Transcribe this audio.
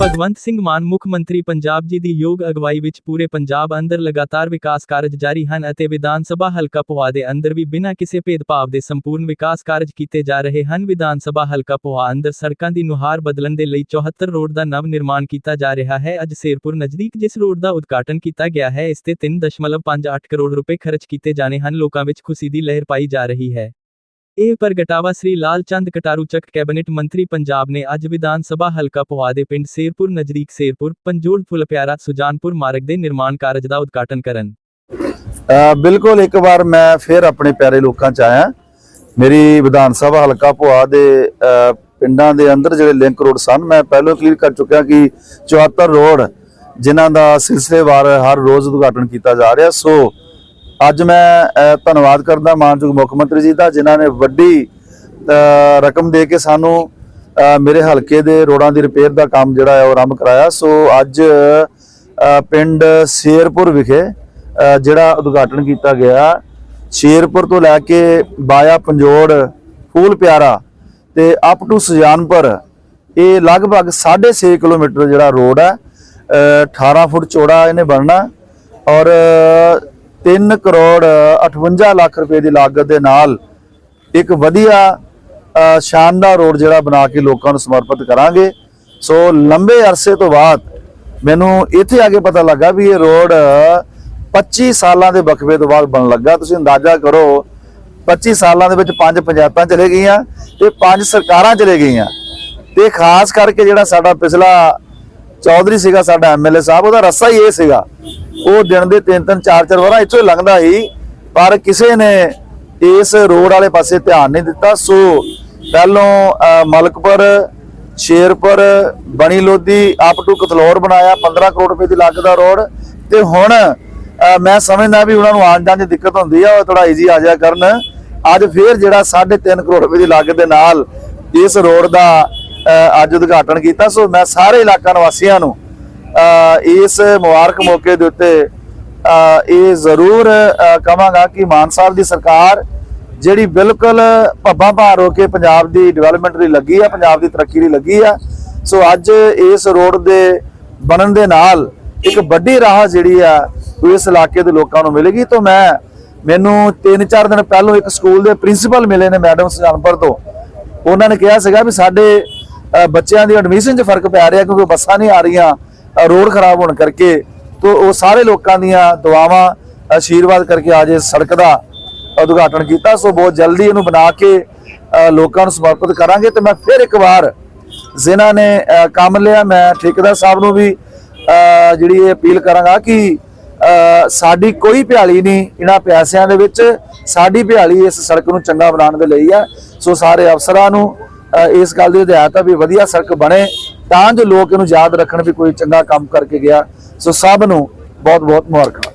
ਭਗਵੰਤ ਸਿੰਘ ਮਾਨ ਮੁੱਖ ਮੰਤਰੀ ਪੰਜਾਬ ਜੀ ਦੀ ਯੋਗ ਅਗਵਾਈ ਵਿੱਚ ਪੂਰੇ ਪੰਜਾਬ ਅੰਦਰ ਲਗਾਤਾਰ ਵਿਕਾਸ ਕਾਰਜ ਜਾਰੀ ਹਨ ਅਤੇ ਵਿਧਾਨ ਸਭਾ ਹਲਕਾ ਪੋਹਾ ਦੇ ਅੰਦਰ ਵੀ ਬਿਨਾਂ ਕਿਸੇ ਭੇਦਭਾਵ ਦੇ ਸੰਪੂਰਨ ਵਿਕਾਸ ਕਾਰਜ ਕੀਤੇ ਜਾ ਰਹੇ ਹਨ। ਵਿਧਾਨ ਸਭਾ ਹਲਕਾ ਪੋਹਾ ਅੰਦਰ ਸੜਕਾਂ ਦੀ ਨੁਹਾਰ ਬਦਲਣ ਦੇ ਲਈ 74 ਰੋਡ ਦਾ ਨਵ ਨਿਰਮਾਣ ਕੀਤਾ ਜਾ ਰਿਹਾ ਹੈ। ਅੱਜ ਸੇਰਪੁਰ ਨਜ਼ਦੀਕ ਜਿਸ ਰੋਡ ਦਾ ਉਦਘਾਟਨ ਕੀਤਾ ਗਿਆ ਹੈ, ਇਸ ਤੇ 3.58 ਕਰੋੜ ਰੁਪਏ ਖਰਚ ਕੀਤੇ ਜਾਣੇ ਹਨ। ਲੋਕਾਂ ਵਿੱਚ ਖੁਸ਼ੀ ਦੀ ਲਹਿਰ ਪਾਈ ਜਾ ਰਹੀ ਹੈ। ਇਹ ਪ੍ਰਗਟਾਵਾ ਸ੍ਰੀ ਲਾਲ ਚੰਦ ਕਟਾਰੂ ਚੱਕ ਕੈਬਨਿਟ ਮੰਤਰੀ ਪੰਜਾਬ ਨੇ ਅੱਜ ਵਿਧਾਨ ਸਭਾ ਹਲਕਾ ਪੋਹਾ ਦੇ ਪਿੰਡ ਸੇਰਪੁਰ ਨਜ਼ਦੀਕ ਸੇਰਪੁਰ ਪੰਜੋੜ ਫੁੱਲਪਿਆਰਾ ਸੁਜਾਨਪੁਰ ਮਾਰਗ ਦੇ ਨਿਰਮਾਣ ਕਾਰਜ ਦਾ ਉਦਘਾਟਨ ਕਰਨ। ਬਿਲਕੁਲ ਇੱਕ ਵਾਰ ਮੈਂ ਫਿਰ ਆਪਣੇ ਪਿਆਰੇ ਲੋਕਾਂ ਚ ਆਇਆ। ਮੇਰੀ ਵਿਧਾਨ ਸਭਾ ਹਲਕਾ ਭੋਆ ਦੇ ਅ, ਪਿੰਡਾਂ ਦੇ ਅੰਦਰ ਜਿਹੜੇ ਲਿੰਕ ਰੋਡ ਸਨ ਮੈਂ ਪਹਿਲਾਂ ਕਲੀਅਰ ਕਰ ਚੁੱਕਿਆ ਕਿ 74 ਰੋਡ ਜਿਨ੍ਹਾਂ ਦਾ ਸਿਲਸਿਲੇਵਾਰ ਹਰ ਰੋਜ਼ ਉਦਘਾਟਨ ਕੀਤਾ ਜਾ ਰਿਹਾ। ਸੋ ਅੱਜ ਮੈਂ ਧੰਨਵਾਦ ਕਰਦਾ ਮਾਨਯੋਗ ਮੁੱਖ ਮੰਤਰੀ ਜੀ ਦਾ ਜਿਨ੍ਹਾਂ ਨੇ ਵੱਡੀ ਰਕਮ ਦੇ ਕੇ ਸਾਨੂੰ ਮੇਰੇ ਹਲਕੇ ਦੇ ਰੋਡਾਂ ਦੀ ਰਿਪੇਅਰ ਦਾ ਕੰਮ ਜਿਹੜਾ ਹੈ ਉਹ ਆਰੰਭ ਕਰਾਇਆ। ਸੋ ਅੱਜ ਪਿੰਡ ਸ਼ੇਰਪੁਰ ਵਿਖੇ ਜਿਹੜਾ ਉਦਘਾਟਨ ਕੀਤਾ ਗਿਆ ਸ਼ੇਰਪੁਰ ਤੋਂ ਲੈ ਕੇ ਬਾਇਆ ਪੰਜੋੜ ਫੂਲ ਪਿਆਰਾ ਤੇ ਅਪ ਟੂ ਸੁਜਾਨਪੁਰ ਇਹ ਲਗਭਗ 6.5 ਕਿਲੋਮੀਟਰ ਜਿਹੜਾ ਰੋਡ ਹੈ ਅ, 18 ਫੁੱਟ ਚੌੜਾ ਇਹਨੇ ਬਣਨਾ ਔਰ 3 ਕਰੋੜ 58 ਲੱਖ ਰੁਪਏ ਦੀ ਲਾਗਤ ਦੇ ਨਾਲ ਇੱਕ ਵਧੀਆ ਸ਼ਾਨਦਾਰ ਰੋਡ ਜਿਹੜਾ ਬਣਾ ਕੇ ਲੋਕਾਂ ਨੂੰ ਸਮਰਪਿਤ ਕਰਾਂਗੇ। ਸੋ ਲੰਬੇ ਅਰਸੇ ਤੋਂ ਬਾਅਦ ਮੈਨੂੰ ਇੱਥੇ ਆ ਕੇ ਪਤਾ ਲੱਗਾ ਵੀ ਇਹ ਰੋਡ 25 ਸਾਲਾਂ ਦੇ ਵਕਫੇ ਤੋਂ ਬਾਅਦ ਬਣ ਲੱਗਾ। ਤੁਸੀਂ ਅੰਦਾਜ਼ਾ ਕਰੋ 25 ਸਾਲਾਂ ਦੇ ਵਿੱਚ ਪੰਜ ਪੰਚਾਇਤਾਂ ਚਲੇ ਗਈਆਂ ਤੇ ਪੰਜ ਸਰਕਾਰਾਂ ਚਲੇ ਗਈਆਂ। ਤੇ ਖਾਸ ਕਰਕੇ ਜਿਹੜਾ ਸਾਡਾ ਪਿਛਲਾ ਚੌਧਰੀ ਸੀਗਾ, ਸਾਡਾ ਐਮਐਲਏ ਸਾਹਿਬ, ਉਹਦਾ ਰਸਤਾ ਹੀ ਇਹ ਸੀਗਾ ਉਹ ਦਿਨ ਦੇ ਤਿੰਨ ਤਿੰਨ, ਚਾਰ ਚਾਰ ਵਾਰਾਂ ਇੱਥੋਂ ਹੀ ਲੰਘਦਾ ਸੀ, ਪਰ ਕਿਸੇ ਨੇ ਇਸ ਰੋਡ ਵਾਲੇ ਪਾਸੇ ਧਿਆਨ ਨਹੀਂ ਦਿੱਤਾ। ਸੋ ਪਹਿਲੋਂ ਮਲਕਪੁਰ, ਸ਼ੇਰਪੁਰ, ਬਣੀ ਲੋਧੀ ਅਪ ਟੂ ਕਤਲੌਰ ਬਣਾਇਆ 15 ਕਰੋੜ ਰੁਪਏ ਦੀ ਲਾਗਤ ਦਾ ਰੋਡ। ਤੇ ਹੁਣ ਮੈਂ ਸਮਝਦਾ ਵੀ ਉਹਨਾਂ ਨੂੰ ਆਉਣ ਜਾਣ ਦੀ ਦਿੱਕਤ ਹੁੰਦੀ ਆ, ਉਹ ਥੋੜਾ ਈਜ਼ੀ ਆ ਜਾਇਆ ਕਰਨ। ਅੱਜ ਫੇਰ ਜਿਹੜਾ 3.5 ਕਰੋੜ ਰੁਪਏ ਦੀ ਲਾਗਤ ਦੇ ਨਾਲ ਇਸ ਰੋਡ ਦਾ ਅੱਜ ਉਦਘਾਟਨ ਕੀਤਾ। ਸੋ ਮੈਂ ਸਾਰੇ ਇਲਾਕਾ ਨਿਵਾਸੀਆਂ ਨੂੰ ਇਸ ਮੁਬਾਰਕ ਮੌਕੇ ਦੇ ਉੱਤੇ ਇਹ ਜ਼ਰੂਰ ਕਵਾਂਗਾ ਕਿ ਮਾਨ ਸਾਹਿਬ ਦੀ ਸਰਕਾਰ ਜਿਹੜੀ ਬਿਲਕੁਲ ਭੱਬਾ ਭਾਰ ਹੋ ਕੇ ਪੰਜਾਬ ਦੀ ਡਿਵੈਲਪਮੈਂਟ ਲਈ ਲੱਗੀ ਆ ਪੰਜਾਬ ਦੀ ਤਰੱਕੀ ਲਈ ਲੱਗੀ ਆ ਸੋ ਅੱਜ ਇਸ ਰੋਡ ਦੇ ਬਣਨ ਦੇ ਨਾਲ ਇੱਕ ਵੱਡੀ ਰਾਹ ਜਿਹੜੀ ਆ ਇਸ ਇਲਾਕੇ ਦੇ ਲੋਕਾਂ ਨੂੰ ਮਿਲੇਗੀ। ਤਾਂ ਮੈਂ ਮੈਨੂੰ 3-4 ਦਿਨ ਪਹਿਲਾਂ ਇੱਕ ਸਕੂਲ ਦੇ ਪ੍ਰਿੰਸੀਪਲ ਮਿਲੇ ਨੇ ਮੈਡਮ ਸੁਜਾਨਪੁਰ ਤੋਂ। ਉਹਨਾਂ ਨੇ ਕਿਹਾ ਸੀਗਾ ਵੀ ਸਾਡੇ ਬੱਚਿਆਂ ਦੀ ਐਡਮਿਸ਼ਨ 'ਚ ਫ਼ਰਕ ਪੈ ਰਿਹਾ ਕਿਉਂਕਿ ਬੱਸਾਂ ਨਹੀਂ ਆ ਰਹੀਆਂ। ਰੋਡ ਖਰਾਬ ਹੋਣ ਕਰਕੇ ਤੋਂ ਉਹ ਸਾਰੇ ਲੋਕਾਂ ਦੀਆਂ ਦੁਆਵਾਂ ਆਸ਼ੀਰਵਾਦ ਕਰਕੇ ਅੱਜ ਇਸ ਸੜਕ ਦਾ ਉਦਘਾਟਨ ਕੀਤਾ। ਸੋ ਬਹੁਤ ਜਲਦੀ ਇਹਨੂੰ ਬਣਾ ਕੇ ਲੋਕਾਂ ਨੂੰ ਸਮਰਪਿਤ ਕਰਾਂਗੇ ਤੇ ਮੈਂ ਫਿਰ ਇੱਕ ਵਾਰ ਜਿਨ੍ਹਾਂ ਨੇ ਕੰਮ ਲਿਆ। ਮੈਂ ਠੇਕੇਦਾਰ ਸਾਹਿਬ ਨੂੰ ਵੀ ਜਿਹੜੀ ਇਹ ਅਪੀਲ ਕਰਾਂਗਾ ਕਿ ਸਾਡੀ ਕੋਈ ਭਿਆਲੀ ਨਹੀਂ ਇਹਨਾਂ ਪੈਸਿਆਂ ਦੇ ਵਿੱਚ। ਸਾਡੀ ਭਿਆਲੀ ਇਸ ਸੜਕ ਨੂੰ ਚੰਗਾ ਬਣਾਉਣ ਦੇ ਲਈ ਹੈ ਸੋ ਸਾਰੇ ਅਫਸਰਾਂ ਨੂੰ ਇਸ ਗੱਲ ਦੀ ਹਦਾਇਤ ਆ ਵੀ ਵਧੀਆ ਸੜਕ ਬਣੇ। ਤਾਂ ਜੋ ਲੋਕ ਇਹਨੂੰ ਯਾਦ ਰੱਖਣ ਵੀ ਕੋਈ ਚੰਗਾ ਕੰਮ ਕਰਕੇ ਗਿਆ। ਸੋ ਸਭ ਨੂੰ ਬਹੁਤ ਬਹੁਤ ਮੁਬਾਰਕਾਂ।